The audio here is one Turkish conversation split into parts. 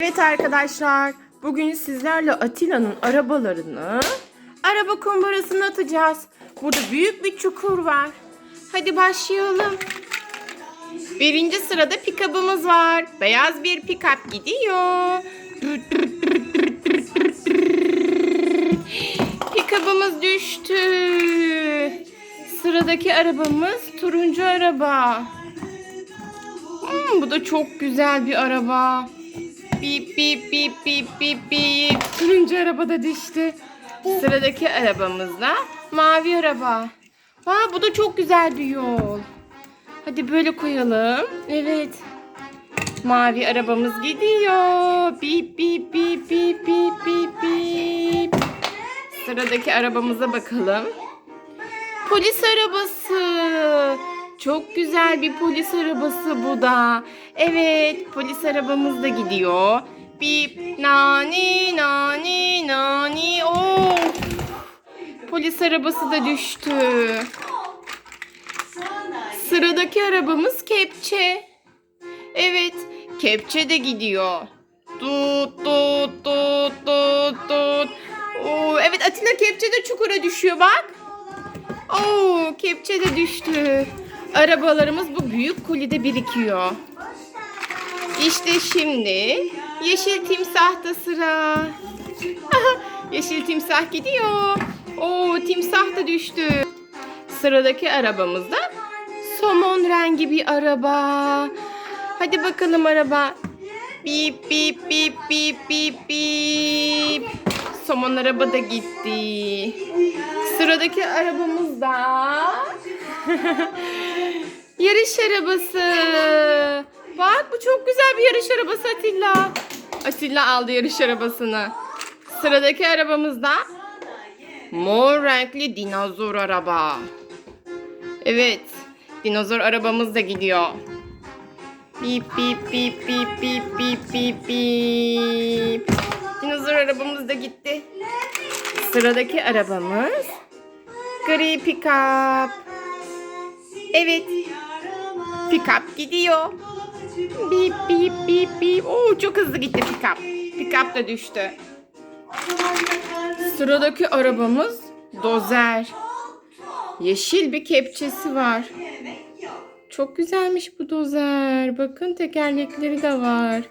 Evet arkadaşlar, bugün sizlerle Atilla'nın arabalarını araba kumbarasına atacağız. Burada büyük bir çukur var. Hadi başlayalım. Birinci sırada pikabımız var. Beyaz bir pikap gidiyor. Pikabımız düştü. Sıradaki arabamız turuncu araba. Hmm, bu da çok güzel bir araba. Bip bip bip bip bip bip. Turuncu araba da düştü. Sıradaki arabamız da mavi araba. Aa, bu da çok güzel bir yol. Hadi böyle koyalım. Evet. Mavi arabamız gidiyor. Bip bip bip bip bip bip bip. Sıradaki arabamıza bakalım. Polis arabası. Çok güzel bir polis arabası bu da. Evet, polis arabamız da gidiyor. Bip nani nani nani. Of. Polis arabası da düştü. Sıradaki arabamız kepçe. Evet, kepçe de gidiyor. Tut tut tut tut tut. Oo, evet Atilla kepçe de çukura düşüyor bak. Oo, kepçe de düştü. Arabalarımız bu büyük kulide birikiyor. İşte şimdi yeşil timsah da sıra. yeşil timsah gidiyor. Oo, timsah da düştü. Sıradaki arabamız da somon rengi bir araba. Hadi bakalım araba. Bip bip bip bip bip bip. Somon araba da gitti. Sıradaki arabamız da yarış arabası. Bak bu çok güzel bir yarış arabası Atilla. Atilla aldı yarış arabasını. Sıradaki arabamız da mor renkli dinozor araba. Evet, dinozor arabamız da gidiyor. Bip bip bip bip bip bip bip bip. Dinozor arabamız da gitti. Sıradaki arabamız gri pikap. Evet. Pikap gidiyor. Bip bip bip bip. Oo çok hızlı gitti pikap. Pikap da düştü. Sıradaki arabamız dozer. Yeşil bir kepçesi var. Çok güzelmiş bu dozer. Bakın tekerlekleri de var.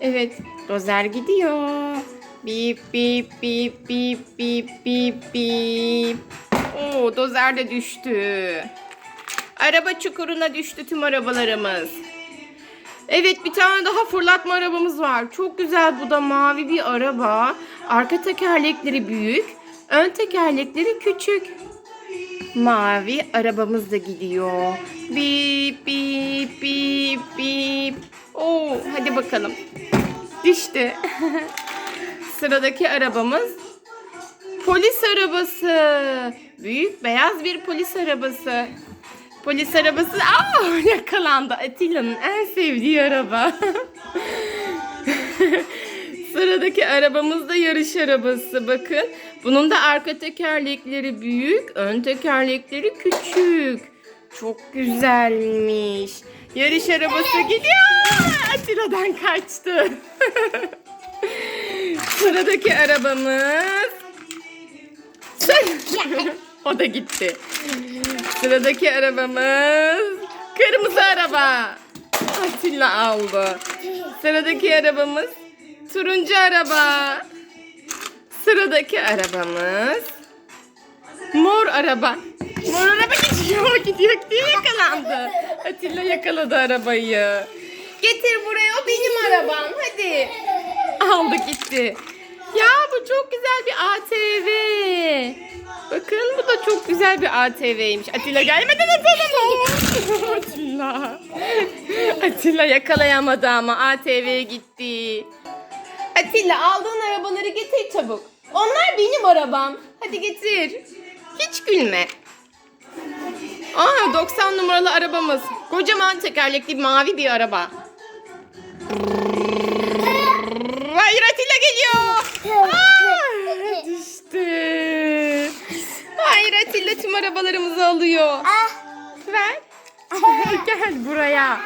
Evet, dozer gidiyor. Bip bip bip bip bip bip bip. Oo, dozer de düştü. Araba çukuruna düştü tüm arabalarımız. Evet bir tane daha fırlatma arabamız var. Çok güzel bu da mavi bir araba. Arka tekerlekleri büyük, ön tekerlekleri küçük. Mavi arabamız da gidiyor. Bip bip bip bip. Oo, hadi bakalım. Düştü. Sıradaki arabamız polis arabası. Büyük beyaz bir polis arabası. Polis arabası aa yakalandı. Atilla'nın en sevdiği araba. Sıradaki arabamız da yarış arabası. Bakın. Bunun da arka tekerlekleri büyük, ön tekerlekleri küçük. Çok güzelmiş. Yarış arabası gidiyor. Atilla'dan kaçtı. Sıradaki arabamız. o da gitti. Sıradaki arabamız kırmızı araba. Atilla aldı. Sıradaki arabamız turuncu araba. Sıradaki arabamız mor araba. Mor araba gidiyor, gidiyor diye yakalandı. Atilla yakaladı arabayı. Getir buraya o benim arabam hadi. Aldı gitti. Ya bu çok güzel bir ATV. Bakın bu da çok güzel bir ATV'ymiş. Atilla gelmeden atalım. Atilla. Atilla yakalayamadı ama ATV'ye gitti. Atilla aldığın arabaları getir çabuk. Onlar benim arabam. Hadi getir. Hiç gülme. Aa 90 numaralı arabamız. Kocaman tekerlekli mavi bir araba. Hayır Atilla geliyor. Aa, Hayır Atilla tüm arabalarımızı alıyor. Ver. Gel buraya.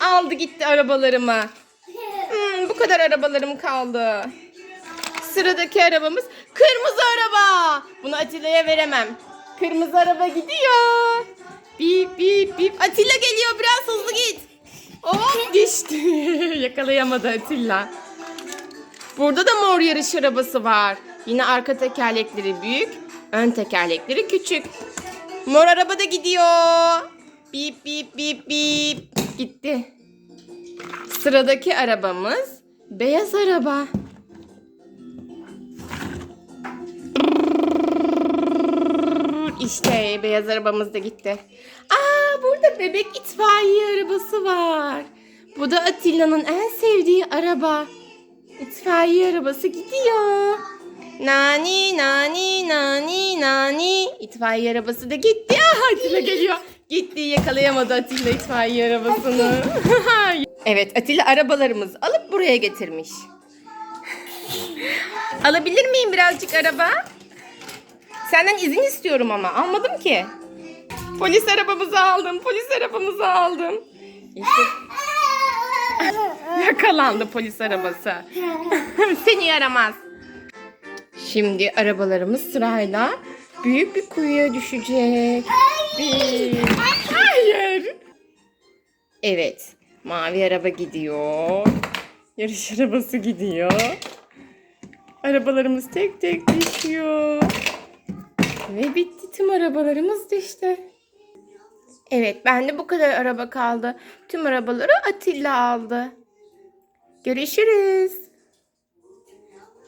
Aldı gitti arabalarımı. Hmm, bu bu kadar arabalarım kaldı. Sıradaki arabamız kırmızı araba. Bunu Atilla'ya veremem. Kırmızı araba gidiyor. Bip bip bip. Atilla geliyor biraz hızlı git. Hop geçti. Yakalayamadı Atilla. Burada da mor yarış arabası var. Yine arka tekerlekleri büyük, ön tekerlekleri küçük. Mor araba da gidiyor. Bip bip bip bip. Gitti. Sıradaki arabamız beyaz araba. İşte beyaz arabamız da gitti. Aa burada bebek itfaiye arabası var. Bu da Atilla'nın en sevdiği araba. İtfaiye arabası gidiyor. Nani nani nani nani. İtfaiye arabası da gitti. Ah, Atilla geliyor. Gitti yakalayamadı Atilla itfaiye arabasını. evet Atilla arabalarımızı alıp buraya getirmiş. Alabilir miyim birazcık araba? Senden izin istiyorum ama almadım ki. Polis arabamızı aldım. Polis arabamızı aldım. İşte Yakalandı polis arabası. Seni yaramaz. Şimdi arabalarımız sırayla büyük bir kuyuya düşecek. Bir. Hayır. Evet. Mavi araba gidiyor. Yarış arabası gidiyor. Arabalarımız tek tek düşüyor. Ve bitti tüm arabalarımız düştü. Evet, bende bu kadar araba kaldı. Tüm arabaları Atilla aldı. Görüşürüz.